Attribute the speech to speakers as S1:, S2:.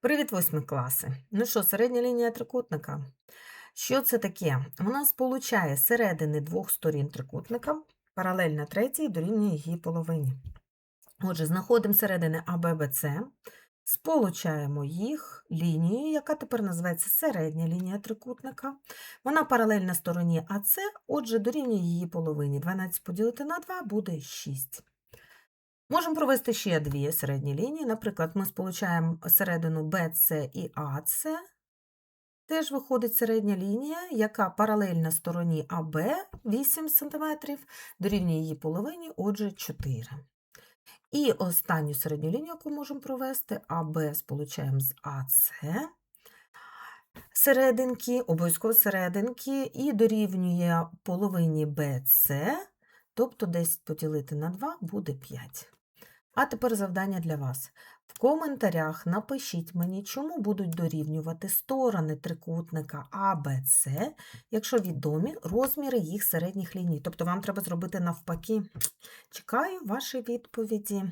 S1: Привіт, восьми класи. Ну що, середня лінія трикутника. Що це таке? Вона сполучає середини двох сторін трикутника, паралельна третій дорівнює її половині. Отже, знаходимо середини АББЦ, сполучаємо їх лінією, яка тепер називається середня лінія трикутника. Вона паралельна стороні АЦ, отже, дорівнює її половині. 12 поділити на 2 буде 6. Можемо провести ще дві середні лінії. Наприклад, ми сполучаємо середину BC і AC. Теж виходить середня лінія, яка паралельна стороні АБ 8 см, дорівнює її половині, отже, 4. І останню середню лінію, яку можемо провести, АБ сполучаємо з АС. Серединки, обов'язково серединки, і дорівнює половині BC, тобто 10 поділити на 2 буде 5. А тепер завдання для вас. В коментарях напишіть мені, чому будуть дорівнювати сторони трикутника АБЦ, якщо відомі розміри їх середніх ліній. Тобто вам треба зробити навпаки. Чекаю ваші відповіді.